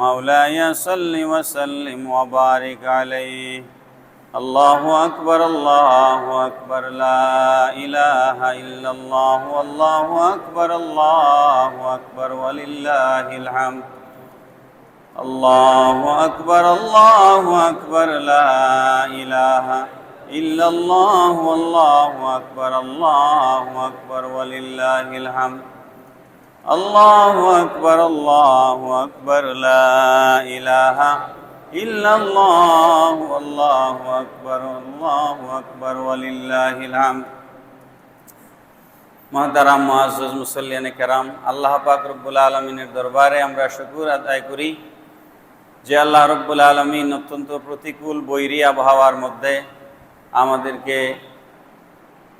مولاي صل وسلم وبارك عليه. الله أكبر الله أكبر لا إله إلا الله والله أكبر الله أكبر ولله الحمد. الله أكبر الله أكبر لا إله إلا الله والله أكبر الله أكبر ولله الحمد. الله أكبر الله أكبر لا إله إلا الله والله أكبر الله أكبر ولله الحمد মহতারাম মহাজ মুসল্লিয়ান কেরাম আল্লাহ পাক রব্বুল আলমিনের দরবারে আমরা শুকুর আদায় করি যে আল্লাহ রব্বুল আলমিন অত্যন্ত প্রতিকূল বৈরী আবহাওয়ার মধ্যে আমাদেরকে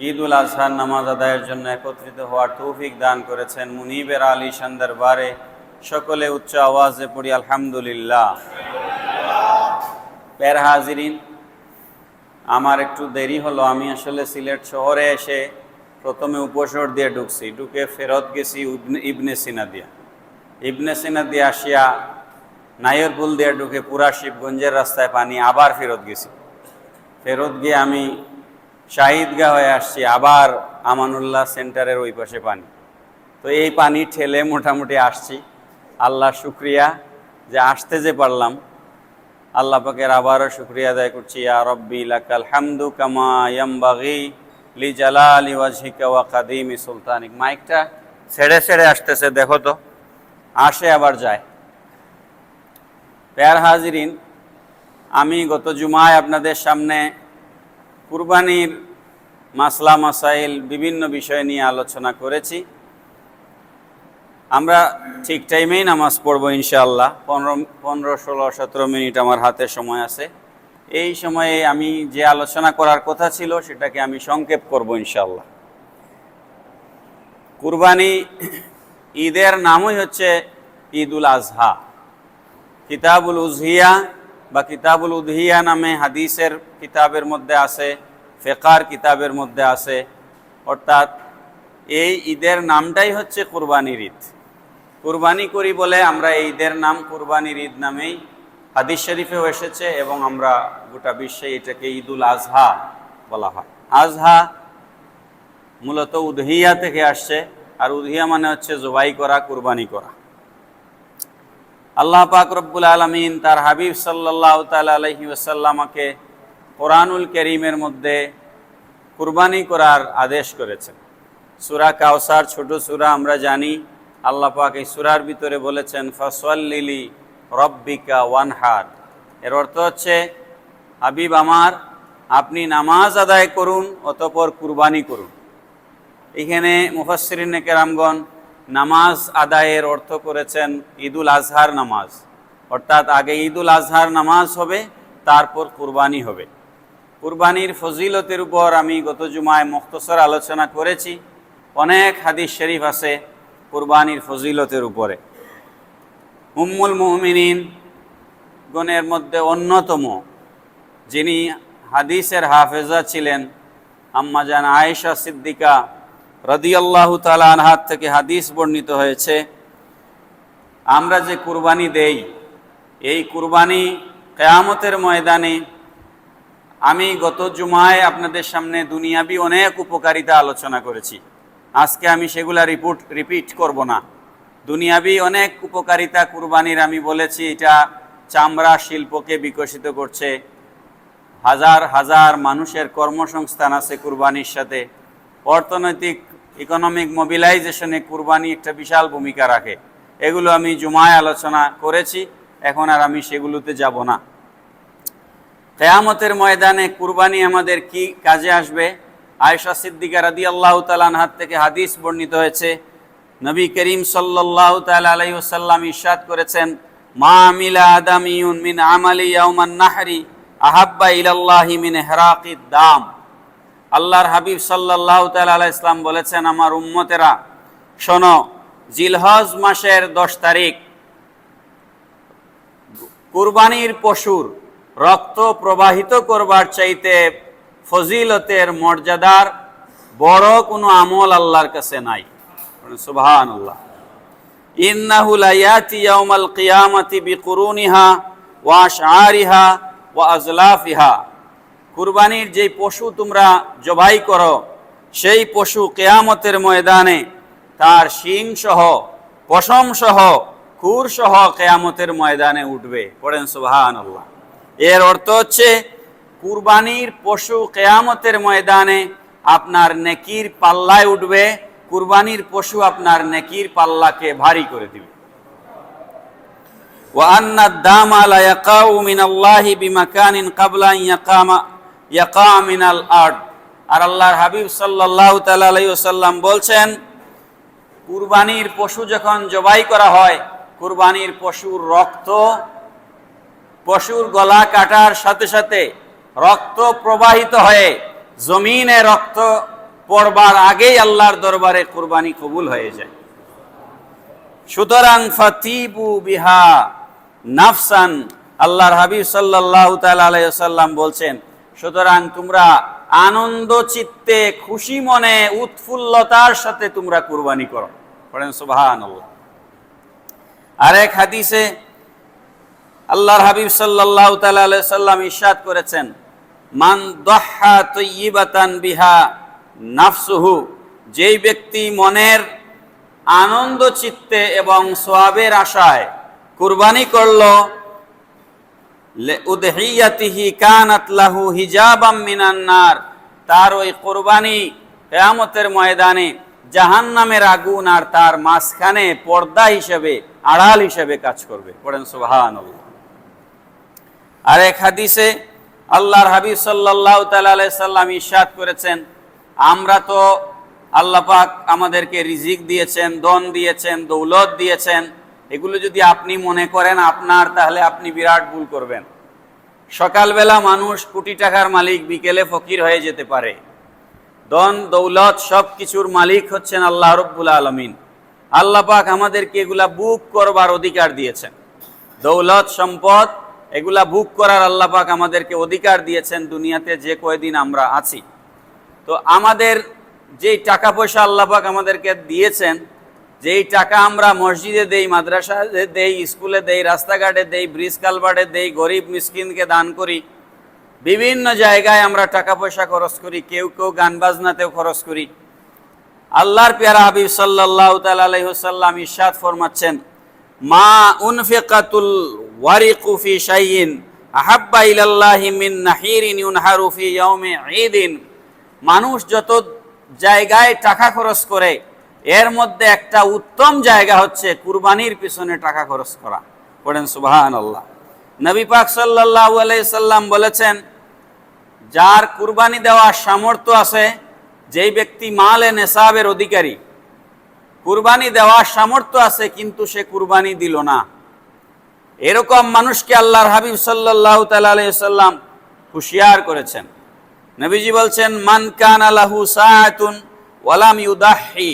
ঈদ উল আজহার নামাজ আদায়ের জন্য একত্রিত হওয়ার তৌফিক দান করেছেন মুনিবের আলী সন্দার বারে সকলে উচ্চ আওয়াজে পড়ি, আলহামদুলিল্লাহ। পের হাজিরিন, আমার একটু দেরি হলো। আমি আসলে সিলেট শহরে এসে প্রথমে উপসর দিয়ে ঢুকছি। ঢুকে ফেরত গেছি ইবনে- সিনা দিয়া। ইবনে সিনা দিয়ে আসিয়া নায়রপুল দিয়ে ঢুকে পুরা শিবগঞ্জের রাস্তায় পানি আবার ফেরত গেছি। ফেরত গিয়ে আমি শাহিদগাহ হয়ে আসছি, আবার আমানুল্লাহ সেন্টারের ওই পাশে পানি। তো এই পানি ঠেলে মোটামুটি আসছি। আল্লাহ শুক্রিয়া যে আসতে যে পারলাম। আল্লাহ পাকের আবারও শুক্রিয়া আদায় করছি, ইয়া রব্বি লাকাল হামদু কামা ইয়ামবাগি লি জালালি ওয়াজহিকা ওয়া কাদিমি সুলতানিক। মাইকটা ছেড়ে ছেড়ে আসতেছে, দেখো তো। আসে আবার যায়। পেয়ার হাজিরিন, আমি গত জুমায় আপনাদের সামনে কুরবানির মাসলা, মাসাইল বিভিন্ন বিষয় নিয়ে আলোচনা করেছি। আমরা ঠিক টাইমেই নামাজ পড়ব ইনশাআল্লাহ। পনেরো পনেরো, ষোলো, সতেরো মিনিট আমার হাতে সময় আছে। এই সময়ে আমি যে আলোচনা করার কথা ছিল, সেটাকে আমি সংক্ষেপ করব ইনশাআল্লাহ। কুরবানি ঈদের নামই হচ্ছে ঈদুল আজহা। কিতাবুল উজহিয়া বা কিতাবুল উদহিয়া নামে হাদিসের কিতাবের মধ্যে আছে, ফেকার কিতাবের মধ্যে আছে। অর্থাৎ এই ঈদের নামটাই হচ্ছে কুরবানির ঈদ। কুরবানি করি বলে আমরা এই ঈদের নাম কুরবানির ঈদ নামেই হাদিস শরীফেও এসেছে এবং আমরা গোটা বিশ্বে এটাকে ঈদুল আজহা বলা হয়। আজহা মূলত উদহিয়া থেকে আসছে, আর উদহিয়া মানে হচ্ছে জবাই করা, কুরবানি করা। আল্লাহ পাক রব্বুল আলমিন তার হাবিব সাল্লাহ তালা ওসাল্লামাকে কোরআনুল করিমের মধ্যে কুরবানি করার আদেশ করেছেন। সুরা কাউসার ছোট সুরা আমরা জানি, আল্লাহ পাক এই সুরার ভিতরে বলেছেন ফসল্লিলি রব্বিকা ওয়ানহার। এর অর্থ হচ্ছে, হাবিব আমার, আপনি নামাজ আদায় করুন অতপর কুরবানি করুন। এখানে মুফাসরিন কেরামগণ নামাজ আদায়ের অর্থ করেছেন ঈদুল আজহার নামাজ। অর্থাৎ আগে ঈদুল আজহার নামাজ হবে, তারপর কুরবানি হবে। কুরবানির ফজিলতের উপর আমি গত জুমায় মুখতসর আলোচনা করেছি। অনেক হাদিস শরীফ আছে কুরবানির ফজিলতের উপরে। উম্মুল মুহমিনিন গণের মধ্যে অন্যতম, যিনি হাদিসের হাফেজা ছিলেন আম্মাজান আয়েশা সিদ্দিকা রদিয়াল্লাহু তালা আনহাত থেকে হাদিস বর্ণিত হয়েছে, আমরা যে কুরবানি দেই, এই কুরবানি কেয়ামতের ময়দানে আমি গত জুমায় আপনাদের সামনে দুনিয়াবি অনেক উপকারিতা আলোচনা করেছি। আজকে আমি সেগুলা রিপোর্ট, রিপিট করব না। দুনিয়াবি অনেক উপকারিতা কুরবানির আমি বলেছি, এটা চামড়া শিল্পকে বিকশিত করছে। হাজার হাজার মানুষের কর্মসংস্থান আছে কুরবানির সাথে। অর্থনৈতিক ইকোনমিক মোবিলাইজেশনে কুরবানি একটা বিশাল ভূমিকা রাখে। এগুলো আমি জুমায় আলোচনা করেছি, এখন আর আমি সেগুলোতে যাব না। কেয়ামতের ময়দানে কুরবানি আমাদের কি কাজে আসবে? আয়েশা সিদ্দিকা রাদি আল্লাহ তালান হাত থেকে হাদিস বর্ণিত হয়েছে, নবী করিম সাল্লাহ তাল আলাইসাল্লাম ইরশাদ করেছেন, মা মিলা আদামিউন মিন আমালি ইয়াউমান নাহরি আহাব্বা ইলাল্লাহি মিন হেরাকিদ দাম। আল্লাহর হাবিব সাল্লাহ তাল ইসলাম বলেছেন, আমার উম্মতেরা, শোনো, জিলহজ মাসের দশ তারিখ কুরবানির পশুর রক্ত প্রবাহিত করবার চাইতে ফজিলতের মর্যাদার বড় কোনো আমল আল্লাহর কাছে নাই। সুবহান আল্লাহ ইয়াউমাল কিয়ামাতি বিকুরুনিহা ওয়া আশআরিহা ওয়া আজলাফিহা। কুরবানির যে পশু তোমরা জবাই করো সেই পশু কেয়ামতের ময়দানে তার শিং সহ পশম সহ খুর সহ কেয়ামতের ময়দানে উঠবে পড়েন সুবহান আল্লাহ এর অর্থ হচ্ছে কুরবানির পশু কেয়ামতের ময়দানে আপনার নেকির পাল্লায় উঠবে কুরবানির পশু আপনার নেকির পাল্লাকে ভারী করে দিবে وأن الدام لا يقع من الله بمكان قبل أن يقام ইয়াকা মিনাল আর্ড আর আল্লাহর হাবিব সাল্লাহ তালাইসাল্লাম বলছেন, কুরবানির পশু যখন জবাই করা হয়, কুরবানির পশুর রক্ত, পশুর গলা কাটার সাথে সাথে রক্ত প্রবাহিত হয়ে জমিনে রক্ত পড়বার আগেই আল্লাহর দরবারে কুরবানি কবুল হয়ে যায়। সুতরাং ফাতিবু বিহা নাফসান, আল্লাহর হাবিব সাল্লাহ তাল্লাম বলছেন সুতরাং তোমরা আনন্দ চিত্তে খুশি মনে উৎফুল্লতার সাথে তোমরা কুরবানি করো। পড়েন সুবহানাল্লাহ। আরেক হাদিসে আল্লাহর হাবিব আলাইহি সাল্লাম ইরশাদ করেছেন, মান দহা তৈবাতান বিহা নাফসুহু যেই ব্যক্তি মনের আনন্দ চিত্তে এবং সোয়াবের আশায় কুরবানি করল উদহিয়াতিহি কানাত লাহু হিজাবাম মিনান নার। তার ওই কোরবানি কেয়ামতের ময়দানে জাহান্নামের আগুন আর তার মাঝখানে পর্দা হিসেবে, আড়াল হিসেবে কাজ করবে। পড়েন সুবহানাল্লাহ। আরেক হাদিসে আল্লাহর হাবিব আলাইহি সাল্লাম ইরশাদ করেছেন, আমরা তো আল্লাহ পাক আমাদেরকে রিজিক দিয়েছেন দন দিয়েছেন, দৌলত দিয়েছেন এগুলো যদি আপনি মনে করেন আপনার, তাহলে আপনি বিরাট ভুল করবেন। সকালবেলা মানুষ কোটি টাকার মালিক, বিকেলে ফকির হয়ে যেতে পারে। দন দৌলত সব কিছুর মালিক হচ্ছেন আল্লাহ রব্বুল আলমিন। আল্লাহ পাক আমাদেরকে এগুলা বুক করবার অধিকার দিয়েছেন। দৌলত, সম্পদ, এগুলা বুক করার আল্লাহ পাক আমাদেরকে অধিকার দিয়েছেন দুনিয়াতে যে কয়দিন আমরা আছি। তো আমাদের যেই টাকা পয়সা আল্লাহ পাক আমাদেরকে দিয়েছেন যেই টাকা আমরা মসজিদে দেই মাদ্রাসায় দেই, স্কুলে দেই, রাস্তাঘাটে দেই, ব্রিজ কালভার্টে দেই, গরিব মিসকিনকে দান করি, বিভিন্ন জায়গায় আমরা টাকা পয়সা খরচ করি, কেউ কেউ গান বাজনাতেও খরচ করি। আল্লাহর পেয়ারা হাবিব সাল্লাহ তালাইসাল্লাম ইরশাদ ফরমাচ্ছেন, মা উনফিকাতুল ওয়ারিকু ফি শাইইন আহাব্বা ইলাল্লাহি মিন নাহিরিন ইউনহারু ফি ইয়াউমি ঈদিন। মানুষ যত জায়গায় টাকা খরচ করে এর মধ্যে একটা উত্তম জায়গা হচ্ছে কুরবানির পিছনে টাকা খরচ করা। পড়েন সুবাহান আল্লাহ নবী পাক সাল্লাল্লাহু আলাইহি সাল্লাম বলেছেন, যার কুরবানি দেওয়ার সামর্থ্য আছে, যেই ব্যক্তি মাল মালে নেশাবের অধিকারী, কুরবানি দেওয়ার সামর্থ্য আছে কিন্তু সে কুরবানি দিল না। এরকম মানুষকে আল্লাহর হাবিব তাআলা আলাইহি সাল্লাম করেছেন। নবীজি বলছেন, মান কান আলাহু সাআতুন ওয়ালাম ইউদাহি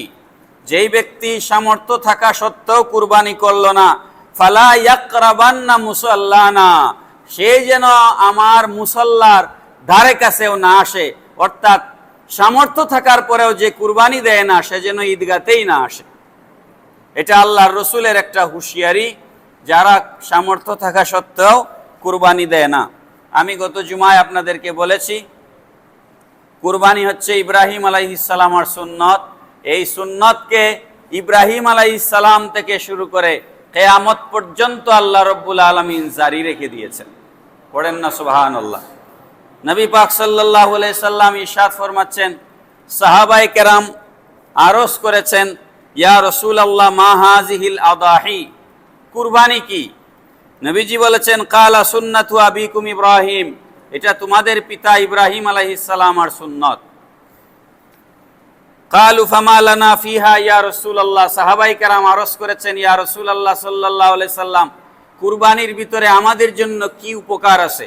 যেই ব্যক্তি সামর্থ্য থাকা সত্ত্বেও কুরবানি করল না, ফালা ইয়াকরাবান্না মুসাল্লানা, সে যেন আমার মুসল্লার ধারে কাছেও না আসে। অর্থাৎ সামর্থ্য থাকার পরেও যে কুরবানি দেয় না, সে যেন ঈদগাতেই না আসে। এটা আল্লাহর রসুলের একটা হুঁশিয়ারি, যারা সামর্থ্য থাকা সত্ত্বেও কুরবানি দেয় না। আমি গত জুমায় আপনাদেরকে বলেছি, কুরবানি হচ্ছে ইব্রাহিম আলাইহিসালামার সুন্নত। এই সুন্নতকে ইব্রাহিম আলাইহিসালাম থেকে শুরু করে কেয়ামত পর্যন্ত আল্লাহ রব্বুল আলমিন জারি রেখে দিয়েছেন। পড়েন না সুবাহান আল্লাহ নবী পাক সাল্লাহ সাল্লাম ইরশাদ ফরমাচ্ছেন সাহাবাই কেরাম আরস করেছেন, ইয়া রসুল আল্লাহ মা হাজিহিল আদাহি, কুরবানি কি? নবীজি বলেছেন, কালা সুন্নাতু আবিকুম ইব্রাহিম, এটা তোমাদের পিতা ইব্রাহিম আলাইহিসসালাম আর সুন্নত। কালু ফামালানা ফিহা ইয়া রাসূলুল্লাহ। সাহাবাই কেরাম আরজ করেছেন, ইয়া রাসূলুল্লাহ আলাইহি সাল্লাম, কুরবানির ভিতরে আমাদের জন্য কি উপকার আছে?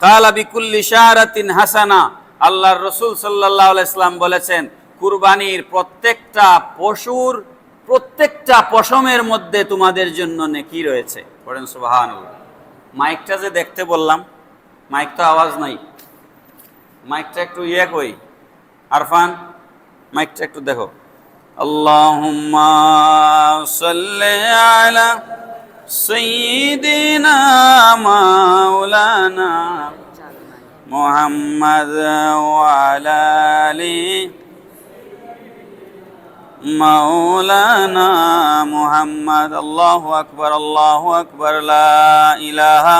কালা বিকুল্লি শারাতিন হাসানা। আল্লাহর রসুল সাল্লাল্লাহু আলাইহি বলেছেন, কুরবানির প্রত্যেকটা পশুর, প্রত্যেকটা পশমের মধ্যে তোমাদের জন্য নেকি রয়েছে। পড়েন সুবহানাল্লাহ। মাইকটা যে দেখতে বললাম, মাইক তো আওয়াজ নাই। মাইকটা একটু ইয়ে কই আরফান? মাইকটা একটু দেখো। আল্লাহুম্মা সাল্লি আলা সাইয়্যিদিনা মাওলানা মুহাম্মদ ওয়া আলা আলি মাওলানা মুহাম্মদ। আল্লাহু আকবার আল্লাহু আকবার, লা ইলাহা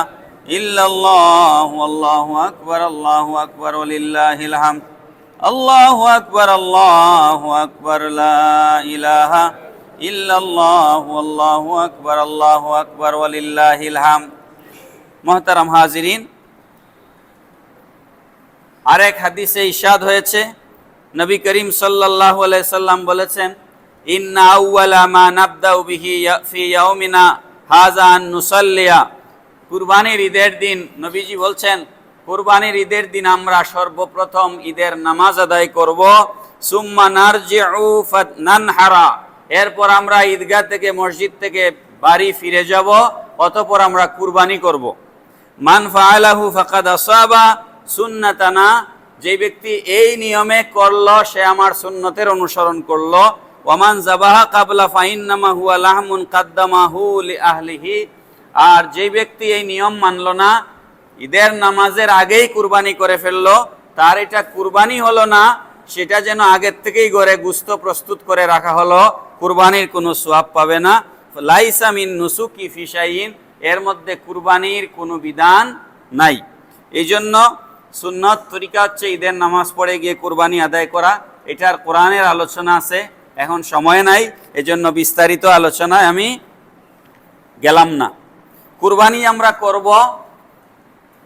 ইল্লাল্লাহু, আল্লাহু আকবার আল্লাহু আকবার, ওয়ালিল্লাহিল হামদ। আল্লাহু আকবার আল্লাহু আকবার ইলাহা ইল্লাল্লাহু, আল্লাহু আকবার আল্লাহু আকবার, ওয়ালিল্লাহিল হামদ। মুহতারাম হাজিরিন, আরেক হাদিসে ইশাদ হয়েছে। নবী করিম আলাইহি সাল্লাম বলেছেন, ইন্না কুরবানির ঈদের দিন নবীজি বলছেন কুরবানির ঈদের দিন আমরা সর্বপ্রথম ঈদের নামাজ আদায় করব। নানহারা এরপর আমরা ঈদগাহ থেকে মসজিদ থেকে বাড়ি ফিরে যাব, অতঃপর আমরা কুরবানি করব। মান ফাআলাহু ফাকাদ আসাবা সুন্নাতানা। যে ব্যক্তি এই নিয়মে করল, সে আমার সুন্নতের অনুসরণ করল। ওয়ামান জাবাহা কাবলা ফাইন্নামা হুয়া লাহমুন কাদ্দামাহু আহলিহি। আর যে ব্যক্তি এই নিয়ম মানলো না ঈদের নামাজের আগেই কুরবানি করে ফেলল, তার এটা কুরবানি হলো না, সেটা যেন আগের থেকেই গড়ে গুস্ত প্রস্তুত করে রাখা হলো, কুরবানির কোনো সোয়াব পাবে না। লাইসামিন নুসুকি ফিসাইন এর মধ্যে কুরবানির কোনো বিধান নাই। এই জন্য সুন্নত তরিকা হচ্ছে ঈদের নামাজ পড়ে গিয়ে কুরবানি আদায় করা, এটার কোরআনের আলোচনা আছে, এখন সময় নাই, এজন্য বিস্তারিত আলোচনায় আমি গেলাম না। কুরবানি আমরা করব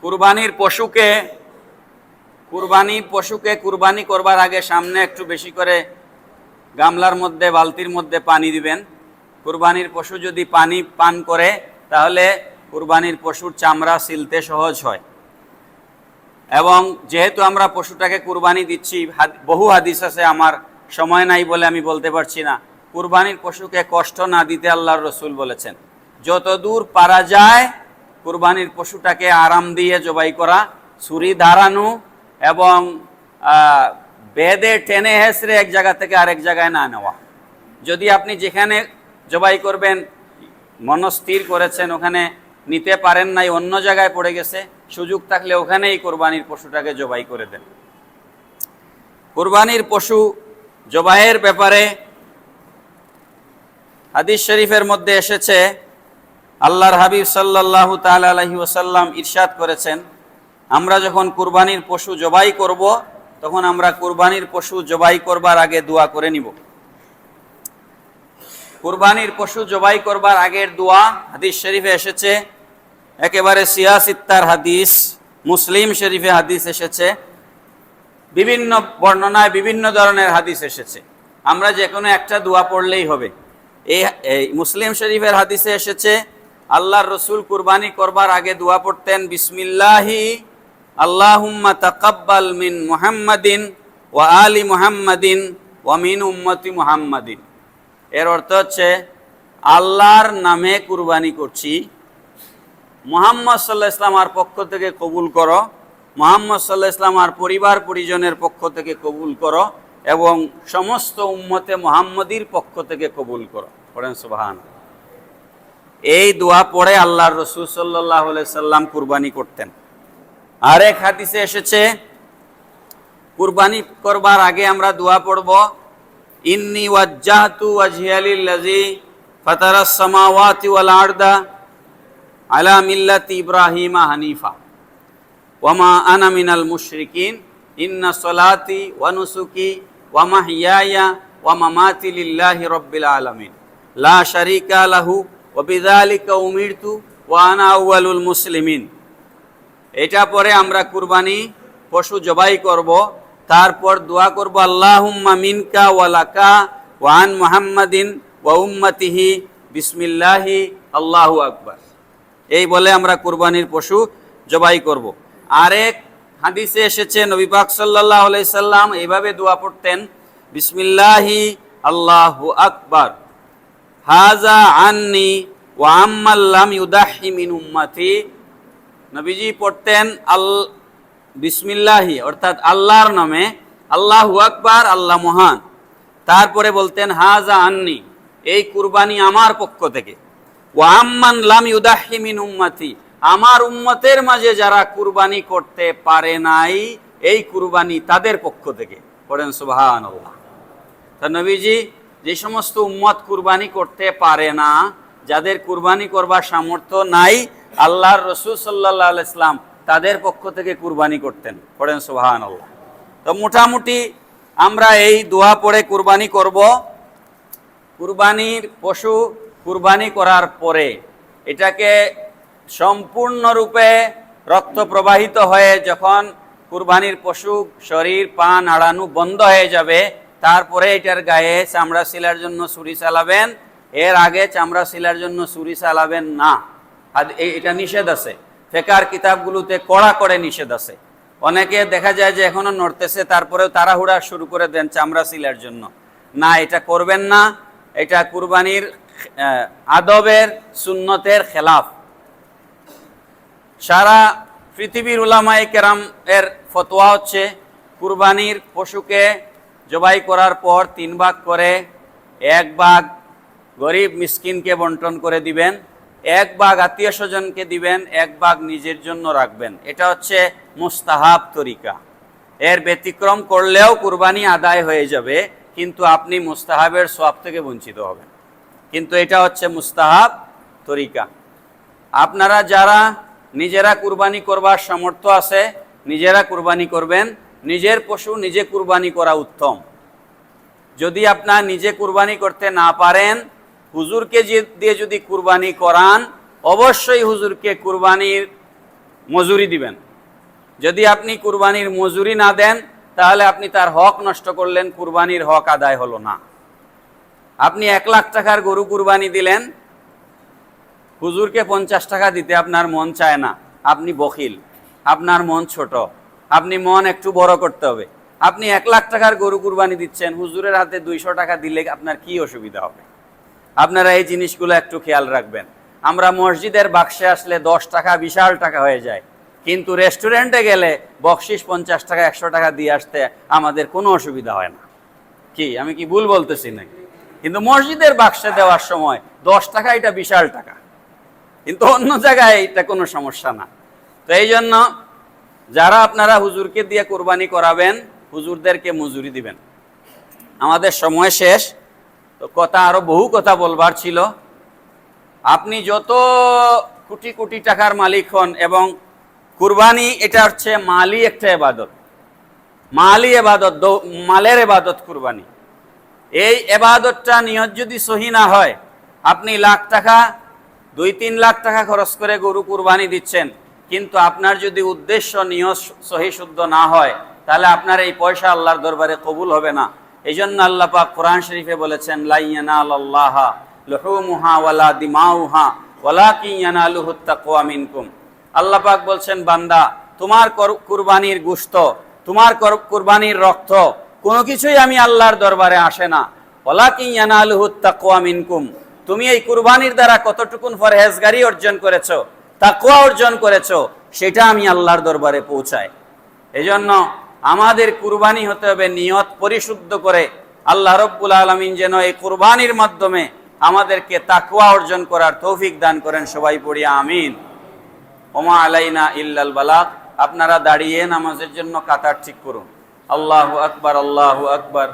কুরবানির পশুকে কুরবানির পশুকে কুরবানি করবার আগে সামনে একটু বেশি করে গামলার মধ্যে, বালতির মধ্যে পানি দিবেন। কুরবানির পশু যদি পানি পান করে, তাহলে কুরবানির পশুর চামড়া সিলতে সহজ হয়। এবং যেহেতু আমরা পশুটাকে কুরবানি দিচ্ছি বহু হাদিস আছে, আমার সময় নাই বলে আমি বলতে পারছি না। কুরবানির পশুকে কষ্ট না দিতে আল্লাহর রসুল বলেছেন। যত দূর পারা যায় কুরবানির পশুটাকে আরাম দিয়ে জবাই করা, ছুরি ধারানো এবং বেদে টেনে হেসড়ে এক জায়গা থেকে আরেক জায়গায় না নেওয়া। যদি আপনি যেখানে জবাই করবেন মনস্থির করেছেন, ওখানে নিতে পারেন নাই, অন্য জায়গায় পড়ে গেছে, সুযোগ থাকলে ওখানেই কোরবানির পশুটাকে জবাই করে দেন। কোরবানির পশু জবাইয়ের ব্যাপারে হাদিস শরীফের মধ্যে এসেছে আল্লাহর হাবিব সাল্লাল্লাহু তাআলা আলাইহি ওয়াসাল্লাম ইরশাদ করেছেন, আমরা যখন কুরবানির পশু জবাই করব, তখন আমরা কুরবানির পশু জবাই করবার আগে দোয়া করে নিব। কুরবানির পশু জবাই করবার আগের দোয়া হাদিস শরীফে এসেছে, একেবারে সিয়াসিত্তার হাদিস, মুসলিম শরীফে হাদিস এসেছে, বিভিন্ন বর্ণনায় বিভিন্ন ধরনের হাদিস এসেছে। আমরা যে কোনো একটা দোয়া পড়লেই হবে। এই মুসলিম শরীফের হাদিসে এসেছে আল্লাহর রসুল কুরবানি করবার আগে দোয়া পড়তেন, বিসমিল্লাহি, আল্লাহুম্মা তাকাব্বাল মিন মুহাম্মাদিন ওয়া আলি মুহাম্মাদিন ওয়া মিন উম্মতি মুহাম্মাদিন। এর অর্থ হচ্ছে, আল্লাহর নামে কুরবানি করছি। মোহাম্মদ সাল্লাহ ইসলাম আর পক্ষ থেকে কবুল করো। মোহাম্মদ সাল্লাহ ইসলাম আর পরিবার পরিজনের পক্ষ থেকে কবুল করো এবং সমস্ত উম্মতে মোহাম্মদীর পক্ষ থেকে কবুল করো। পড়েন সুবাহান এই দোয়া পড়ে আল্লাহর রসুল সাল্লাহ সাল্লাম কুরবানি করতেন। আরেক হাদিসে এসেছে, কুরবানি করবার আগে আমরা দোয়া পড়ব, ইন্নি ওয়াজ্জাহতু ওয়াজহিয়ালিল্লাযী ফাতারাস সামাওয়াতি ওয়াল আরদা আলা মিল্লাতি ইব্রাহিমা হানিফা ওয়ামা আনা মিনাল মুশরিকিন, ইন্না সলাতি ওয়া নুসুকি ওয়া মাহইয়ায়া ওয়া মামাতি লিল্লাহি রাব্বিল আলামিন, লা শারিকা লাহু ওয়া বিযালিকা উমিরতু ওয়া আনা আউয়ালুল মুসলিমিন। এটা পরে আমরা কুরবানি, পশু জবাই করব, তারপর দোয়া করব, আল্লাহুম্মা মিনকা ওয়ালাকা ওয়ান মুহাম্মাদিন ওয়া উম্মতিহি, বিসমিল্লাহি, আল্লাহু আকবার। এই বলে আমরা কুরবানির পশু জবাই করব। আরেক হাদিসে এসেছে, নবী পাক সাল্লাল্লাহু আলাইহি সাল্লাম এইভাবে দোয়া পড়তেন, বিসমিল্লাহি, আল্লাহু আকবার। হাজা আন্নি ওয়া আম্মাল্লাম ইউদাহি মিন উম্মতি। নবীজি পড়তেন আল বিসমিল্লাহি, অর্থাৎ আল্লাহর নামে। আল্লাহু আকবার, আল্লাহ মহান। তারপরে বলতেন, হাজা আন্নি, এই কুরবানি আমার পক্ষ থেকে। ওয়া আম্মান লাম ইউদাহি মিন উম্মতি, আমার উম্মতের মাঝে যারা কুরবানি করতে পারে নাই, এই কুরবানি তাদের পক্ষ থেকে। পড়েন তা নবীজি যে সমস্ত উম্মত কুরবানি করতে পারে না, যাদের কুরবানি করবার সামর্থ্য নাই, আল্লাহর রসুল সাল্লাহ ইসলাম তাদের পক্ষ থেকে কুরবানি করতেন। পড়েন সুহান আল্লাহ তো মোটামুটি আমরা এই দোয়া পড়ে কুরবানি করব। কুরবানির পশু কুরবানি করার পরে এটাকে সম্পূর্ণরূপে রক্ত প্রবাহিত হয়ে যখন কুরবানির পশু, শরীর, পা নাড়ানো বন্ধ হয়ে যাবে তারপরে এটার গায়ে চামড়া শিলার জন্য ছুরি চালাবেন। এর আগে চামড়া শিলার জন্য ছুরি চালাবেন না। আর এটা নিষেধ আছে। ফেকার কিতাবগুলোতে কড়া করে নিষেধ আছে। অনেকে দেখা যায় যে এখনও নড়তেছে, তারপরেও তাড়াহুড়া শুরু করে দেন চামড়া শিলার জন্য। না, এটা করবেন না। এটা কুরবানির আদবের, সুন্নতের খেলাফ। সারা পৃথিবীর উলামায় কেরাম এর ফতোয়া হচ্ছে, কুরবানির পশুকে জবাই করার পর তিন ভাগ করে এক ভাগ গরিব মিসকিনকে বন্টন করে দিবেন, এক ভাগ আত্মীয় স্বজনকে দিবেন, এক ভাগ নিজের জন্য রাখবেন। এটা হচ্ছে মুস্তাহাব তরিকা। এর ব্যতিক্রম করলেও কুরবানি আদায় হয়ে যাবে, কিন্তু আপনি মুস্তাহাবের সোয়াব থেকে বঞ্চিত হবেন। কিন্তু এটা হচ্ছে মুস্তাহাব তরিকা। আপনারা যারা নিজেরা কুরবানি করবার সামর্থ্য আছে, নিজেরা কুরবানি করবেন নিজের পশু নিজে কুরবানি করা উত্তম। যদি আপনার নিজে কুরবানি করতে না পারেন, হুজুরকে দিয়ে যদি কুরবানি করান, অবশ্যই হুজুরকে কুরবানির মজুরি দিবেন। যদি আপনি কুরবানির মজুরি না দেন, তাহলে আপনি তার হক নষ্ট করলেন, কুরবানির হক আদায় হলো না। আপনি এক লাখ টাকার গরু কুরবানি দিলেন, হুজুরকে পঞ্চাশ টাকা দিতে আপনার মন চায় না। আপনি বখিল, আপনার মন ছোট। আপনি মন একটু বড় করতে হবে। আপনি এক লাখ টাকার গরু কুরবানি দিচ্ছেন, হুজুরের হাতে দুইশো টাকা দিলে আপনার কি অসুবিধা হবে? আপনারা এই জিনিসগুলো একটু খেয়াল রাখবেন। আমরা মসজিদের বাক্সে আসলে দশ টাকা বিশাল টাকা হয়ে যায়। কিন্তু রেস্টুরেন্টে গেলে বকশিস পঞ্চাশ টাকা, একশো টাকা দিয়ে আসতে আমাদের কোনো অসুবিধা হয় না। কি, আমি কি ভুল বলতেছি নাকি? কিন্তু মসজিদের বাক্সে দেওয়ার সময় দশ টাকা এটা বিশাল টাকা। কিন্তু অন্য জায়গায় এটা কোনো সমস্যা না। তো এই জন্য যারা আপনারা হুজুরকে দিয়ে কোরবানি করাবেন, হুজুরদেরকে মজুরি দিবেন। আমাদের সময় শেষ, তো কথা আরও বহু কথা বলবার ছিল। আপনি যত কোটি কোটি টাকার মালিক হন এবং কুরবানি এটা হচ্ছে মালি একটা এবাদত। মালি এবাদত মালের এবাদত কুরবানি। এই এবাদতটা নিয়ত যদি সহি না হয়, আপনি লাখ টাকা, দুই তিন লাখ টাকা খরচ করে গরু কুরবানি দিচ্ছেন। কিন্তু আপনার যদি উদ্দেশ্য নিয়ত সহি শুদ্ধ না হয়, তাহলে আপনার এই পয়সা আল্লাহর দরবারে কবুল হবে না। এই জন্য আল্লাহ পাক কোরআন শরীফে বলেছেন কিয়ানালুহু তাকওয়া মিনকুম। বলছেন, বান্দা, তোমার কর- কুরবানির গুস্ত, তোমার কর- কুরবানির রক্ত, কোনো কিছুই আমি আল্লাহর দরবারে আসে না। ওলাকি ইয়ানালুহু তাকওয়া মিনকুম। তুমি এই কুরবানির দ্বারা কতটুকুন ফরহেজগারি অর্জন করেছ? তাকওয়া অর্জন করেছ, সেটা আমি আল্লাহর দরবারে পৌঁছাই। এজন্য আমাদের কুরবানি হতে হবে নিয়ত পরিশুদ্ধ করে। আল্লাহ রব্বুল আলমিন যেন এই কুরবানির মাধ্যমে আমাদেরকে তাকুয়া অর্জন করার তৌফিক দান করেন, সবাই পড়িয়া আমিন। ওমা আলাইনা ইল্লাল বালাক আপনারা দাঁড়িয়ে নামাজের জন্য কাতার ঠিক করুন। আল্লাহ আকবার, আল্লাহু আকবার।